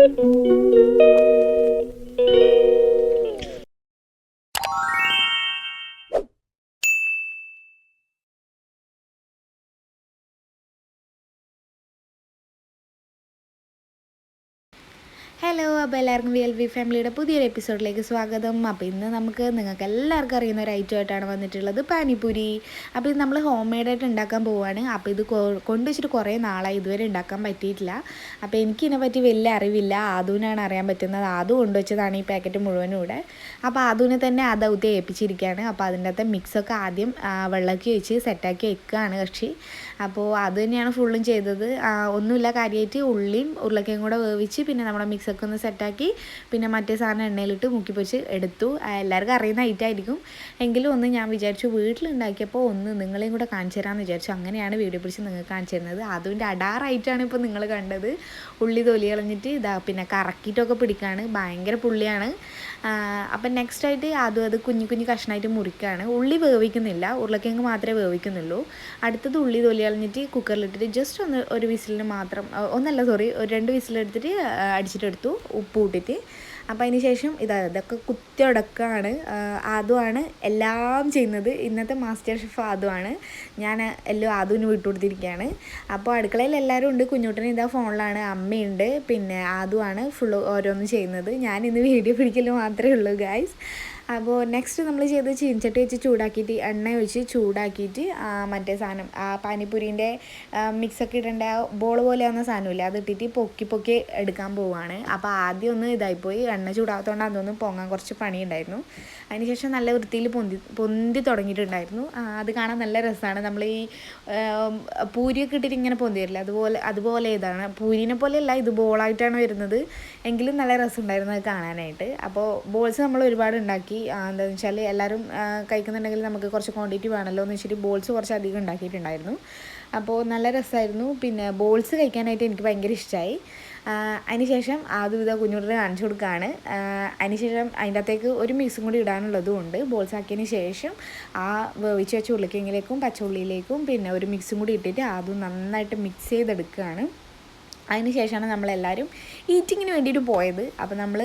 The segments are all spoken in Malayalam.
Thank you. ഹലോ അപ്പോൾ എല്ലാവർക്കും വി എൽ വി ഫാമിലിയുടെ പുതിയൊരു എപ്പിസോഡിലേക്ക് സ്വാഗതം. അപ്പോൾ ഇന്ന് നമുക്ക് നിങ്ങൾക്ക് എല്ലാവർക്കും അറിയുന്ന ഒരു ഐറ്റം ആയിട്ടാണ് വന്നിട്ടുള്ളത് പാനിപ്പൂരി. അപ്പോൾ ഇത് നമ്മൾ ഹോം മെയ്ഡായിട്ട് ഉണ്ടാക്കാൻ പോവുകയാണ് അപ്പോൾ ഇത് കൊണ്ട് കൊണ്ടുവച്ചിട്ട് കുറേ നാളായി ഇതുവരെ ഉണ്ടാക്കാൻ പറ്റിയിട്ടില്ല. അപ്പോൾ എനിക്കിതിനെ പറ്റി വലിയ അറിവില്ല. ആദൂനാണ് അറിയാൻ പറ്റുന്നത്. ആദു കൊണ്ടുവച്ചതാണ് ഈ പാക്കറ്റ് മുഴുവനും ഇവിടെ. അപ്പോൾ ആദൂനെ തന്നെ ആ ദൗത്യം ഏൽപ്പിച്ചിരിക്കുകയാണ് അപ്പോൾ അതിന്റെ അകത്തെ മിക്സൊക്കെ ആദ്യം വെള്ളമൊക്കെ വെച്ച് സെറ്റാക്കി വെക്കുകയാണ് കക്ഷി. അപ്പോൾ അത് തന്നെയാണ് ഫുള്ളും ചെയ്തത്. ഒന്നുമില്ല കാര്യമായിട്ട് ഉള്ളിയും ഉരുളക്കയും കൂടെ വേവിച്ച് പിന്നെ നമ്മുടെ മിക്സൊക്കെ ഒന്ന് സെറ്റാക്കി പിന്നെ മറ്റേ സാധനം എണ്ണയിലിട്ട് മുക്കി പൊച്ച് എടുത്തു. എല്ലാവർക്കും അറിയുന്ന ഐറ്റായിരിക്കും എങ്കിലും ഒന്ന് ഞാൻ വിചാരിച്ചു വീട്ടിലുണ്ടാക്കിയപ്പോൾ ഒന്ന് നിങ്ങളെയും കൂടെ കാണിച്ചു തരാമെന്ന് വിചാരിച്ചു. അങ്ങനെയാണ് വീഡിയോ പിടിച്ച് നിങ്ങൾക്ക് കാണിച്ചു തരുന്നത്. അതിന്റെ അടാറായിട്ടാണ് ഇപ്പോൾ നിങ്ങൾ കണ്ടത്. ഉള്ളി തൊലി കളഞ്ഞിട്ട് ഇതാ പിന്നെ കറക്കിയിട്ടൊക്കെ പിടിക്കുകയാണ് ഭയങ്കര പുള്ളിയാണ്. അപ്പം നെക്സ്റ്റ് ആയിട്ട് അതും അത് കുഞ്ഞു കുഞ്ഞു കഷ്ണമായിട്ട് മുറിക്കുകയാണ് ഉള്ളി വേവിക്കുന്നില്ല. ഉരുളക്കിഴങ്ങ് മാത്രമേ വേവിക്കുന്നുള്ളൂ. അടുത്തത് ഉള്ളി തൊലി കളഞ്ഞിട്ട് കുക്കറിലിട്ടിട്ട് ജസ്റ്റ് ഒന്ന് ഒരു വിസിലിന് മാത്രം ഒന്നല്ല സോറി ഒരു രണ്ട് വിസിലെടുത്തിട്ട് ആ, അടിച്ചിട്ടെടുത്തു ഉപ്പ് കൂട്ടിയിട്ട് അതിന് ശേഷം ഇതാ ഇതൊക്കെ കുത്തിയുടക്കാണ്. ആദ്യമാണ് എല്ലാം ചെയ്യുന്നത്. ഇന്നത്തെ മാസ്റ്റർ ഷെഫ് ആദ്യമാണ് ഞാൻ എല്ലാം ആദ്യന് വിട്ടുകൊടുത്തിരിക്കുകയാണ് അപ്പോൾ അടുക്കളയിൽ എല്ലാവരും ഉണ്ട്. കുഞ്ഞുട്ടന് ഇതാ ഫോണിലാണ് അമ്മയുണ്ട്. പിന്നെ ആദ്യമാണ് ഫുള്ള് ഓരോന്നും ചെയ്യുന്നത്. ഞാൻ ഇന്ന് വീഡിയോ പിടിക്കൽ മാത്രമേ ഉള്ളൂ ഗായ്സ് അപ്പോൾ നെക്സ്റ്റ് നമ്മൾ ചെയ്ത് ചീനച്ചട്ടി വെച്ച് ചൂടാക്കിയിട്ട് എണ്ണ ഒഴിച്ച് ചൂടാക്കിയിട്ട് മറ്റേ സാധനം ആ പാനിപ്പൂരിന്റെ മിക്സൊക്കെ ഇടേണ്ട ബോൾ പോലെ ആവുന്ന സാധനമില്ല അത് ഇട്ടിട്ട് പൊക്കി പൊക്കി എടുക്കാൻ പോവുകയാണ് അപ്പോൾ ആദ്യം ഒന്ന് ഇതായിപ്പോയി. എണ്ണ ചൂടാകത്തോണ്ട് അതൊന്ന് പൊങ്ങാൻ കുറച്ച് പണിയുണ്ടായിരുന്നു. അതിനുശേഷം നല്ല വൃത്തിയിൽ പൊന്തി പൊന്തി തുടങ്ങിയിട്ടുണ്ടായിരുന്നു. അത് കാണാൻ നല്ല രസമാണ് നമ്മൾ ഈ പൂരിയൊക്കെ ഇട്ടിട്ട് ഇങ്ങനെ പൊന്തി വരില്ല അതുപോലെ അതുപോലെ ഇതാണ്. പൂരിനെ പോലെയല്ല ഇത് ബോളായിട്ടാണ് വരുന്നത്. എങ്കിലും നല്ല രസമുണ്ടായിരുന്നു അത് കാണാനായിട്ട്. അപ്പോൾ ബോൾസ് നമ്മൾ ഒരുപാട് ഉണ്ടാക്കി. എന്താണെന്ന് വെച്ചാൽ എല്ലാവരും കഴിക്കുന്നുണ്ടെങ്കിൽ നമുക്ക് കുറച്ച് ക്വാണ്ടിറ്റി വേണമല്ലോ എന്ന് വെച്ചിട്ട് ബോൾസ് കുറച്ച് അധികം ഉണ്ടാക്കിയിട്ടുണ്ടായിരുന്നു. അപ്പോൾ നല്ല രസമായിരുന്നു പിന്നെ ബോൾസ് കഴിക്കാനായിട്ട് എനിക്ക് ഭയങ്കര ഇഷ്ടമായി അതിനുശേഷം ആദ്യം ഇതാ കുഞ്ഞുട്ടിനെ കാണിച്ചു കൊടുക്കുകയാണ് അതിനുശേഷം അതിന്റെ അകത്തേക്ക് ഒരു മിക്സും കൂടി ഇടാനുള്ളതും ഉണ്ട്. ബോൾസ് ആക്കിയതിന് ശേഷം ആ വേവിച്ച് വെച്ച ഉരുളക്കിഴങ്ങിലേക്കും പച്ചുള്ളിയിലേക്കും പിന്നെ ഒരു മിക്സും കൂടി ഇട്ടിട്ട് അതും നന്നായിട്ട് മിക്സ് ചെയ്തെടുക്കുകയാണ്. അതിന് ശേഷമാണ് നമ്മളെല്ലാവരും ഈറ്റിങ്ങിന് വേണ്ടിയിട്ട് പോയത്. അപ്പോൾ നമ്മൾ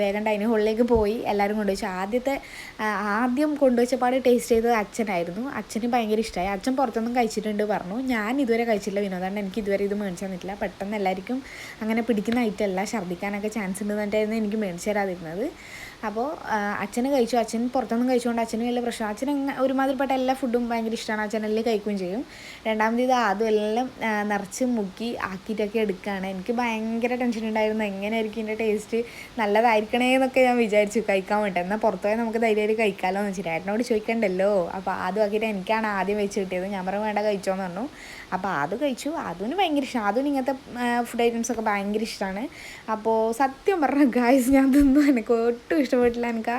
വേഗം ഡൈനിങ് ഹോളിലേക്ക് പോയി. എല്ലാവരും കൊണ്ടുവച്ചു ആദ്യത്തെ ആദ്യം കൊണ്ടുവച്ചപാട് ടേസ്റ്റ് ചെയ്തത് അച്ഛനായിരുന്നു. അച്ഛന് ഭയങ്കര ഇഷ്ടമായി അച്ഛൻ പുറത്തൊന്നും കഴിച്ചിട്ടുണ്ട് പറഞ്ഞു. ഞാൻ ഇതുവരെ കഴിച്ചില്ല വിനോദാണ്ട് എനിക്ക് ഇതുവരെ ഇത് മേടിച്ചു തന്നിട്ടില്ല. പെട്ടെന്ന് എല്ലാവർക്കും അങ്ങനെ പിടിക്കുന്ന ഐറ്റം അല്ല. ഛർദ്ദിക്കാനൊക്കെ ചാൻസ് ഉണ്ടെന്നിട്ടായിരുന്നു എനിക്ക് മേടിച്ചു തരാതിരുന്നത്. അപ്പോൾ അച്ഛന് കഴിച്ചു. അച്ഛൻ പുറത്തൊന്നും കഴിച്ചുകൊണ്ട് അച്ഛന് വലിയ പ്രശ്നം അച്ഛൻ ഒരുമാതിരിപ്പെട്ട എല്ലാ ഫുഡും ഭയങ്കര ഇഷ്ടമാണ് അച്ഛനെല്ലാം കഴിക്കുകയും ചെയ്യും. രണ്ടാമത് ഇത് അതും എല്ലാം നിറച്ച് മുക്കി ആക്കിയിട്ടൊക്കെ എടുക്കുകയാണ്. എനിക്ക് ഭയങ്കര ടെൻഷൻ ഉണ്ടായിരുന്നു. എങ്ങനെയായിരിക്കും ഇതിന്റെ ടേസ്റ്റ് നല്ലതായിരിക്കണേ എന്നൊക്കെ ഞാൻ വിചാരിച്ചു. കഴിക്കാൻ വേണ്ടി. എന്നാൽ പുറത്തുപോയി നമുക്ക് ധൈര്യമായിട്ട് കഴിക്കാമല്ലോ എന്ന് വെച്ചിട്ട് ഏട്ടനോട് ചോദിക്കണ്ടല്ലോ. അപ്പോൾ ആദ്യം ആക്കിയിട്ട് എനിക്കാണ് ആദ്യം വെച്ച് കിട്ടിയത്. ഞാൻ പറഞ്ഞു വേണ്ട കഴിച്ചോന്ന് പറഞ്ഞു. അപ്പോൾ അത് കഴിച്ചു. അതിന് ഭയങ്കര ഇഷ്ടം അതിന് ഇങ്ങനത്തെ ഫുഡ് ഐറ്റംസ് ഒക്കെ ഭയങ്കര ഇഷ്ടമാണ് അപ്പോൾ സത്യം പറഞ്ഞ ഗായ്സ് ഞാൻ തിന്നു എനിക്ക് ഒട്ടും ഇഷ്ടപ്പെട്ടില്ല എനിക്ക്.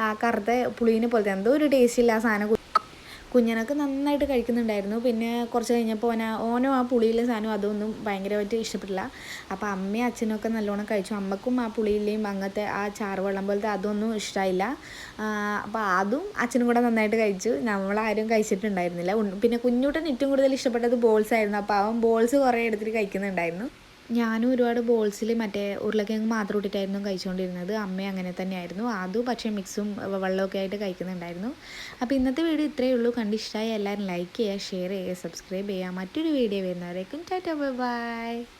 ആ- കറുത്ത പുളീനെ പോലത്തെ എന്തോ ഒരു ടേസ്റ്റ് ഇല്ല ആ സാധനം കുഞ്ഞനൊക്കെ നന്നായിട്ട് കഴിക്കുന്നുണ്ടായിരുന്നു. പിന്നെ കുറച്ച് കഴിഞ്ഞപ്പോൾ ഓന ഓനോ ആ പുളിയിലെ സാധനം അതൊന്നും ഭയങ്കരമായിട്ട് ഇഷ്ടപ്പെട്ടില്ല. അപ്പോൾ അമ്മയും അച്ഛനൊക്കെ നല്ലോണം കഴിച്ചു. അമ്മക്കും ആ പുളിയിലെയും അങ്ങനത്തെ ആ ചാറുവെള്ളം പോലത്തെ അതൊന്നും ഇഷ്ടമായില്ല അപ്പോൾ അതും അച്ഛനും കൂടെ നന്നായിട്ട് കഴിച്ചു. നമ്മളാരും കഴിച്ചിട്ടുണ്ടായിരുന്നില്ല. പിന്നെ കുഞ്ഞൂട്ടൻ ഏറ്റവും കൂടുതൽ ഇഷ്ടപ്പെട്ടത് ബോൾസ് ആയിരുന്നു. അപ്പോൾ അവൻ ബോൾസ് കുറേ എടുത്തിട്ട് കഴിക്കുന്നുണ്ടായിരുന്നു. ഞാനും ഒരുപാട് ബോൾസിൽ മറ്റേ ഉരുളക്കിഴങ്ങ് മാത്രം ഇട്ടിട്ടായിരുന്നു കഴിച്ചുകൊണ്ടിരുന്നത് അമ്മ അങ്ങനെ തന്നെയായിരുന്നു. അതും പക്ഷേ മിക്സും വെള്ളമൊക്കെ ആയിട്ട് കഴിക്കുന്നുണ്ടായിരുന്നു. അപ്പോൾ ഇന്നത്തെ വീഡിയോ ഇത്രയേ ഉള്ളൂ. കണ്ടിഷ്ടമായി എല്ലാവരും ലൈക്ക് ചെയ്യുക ഷെയർ ചെയ്യുക സബ്സ്ക്രൈബ് ചെയ്യുക. മറ്റൊരു വീഡിയോ വരുന്നവരേക്കും ടാറ്റ ബൈ.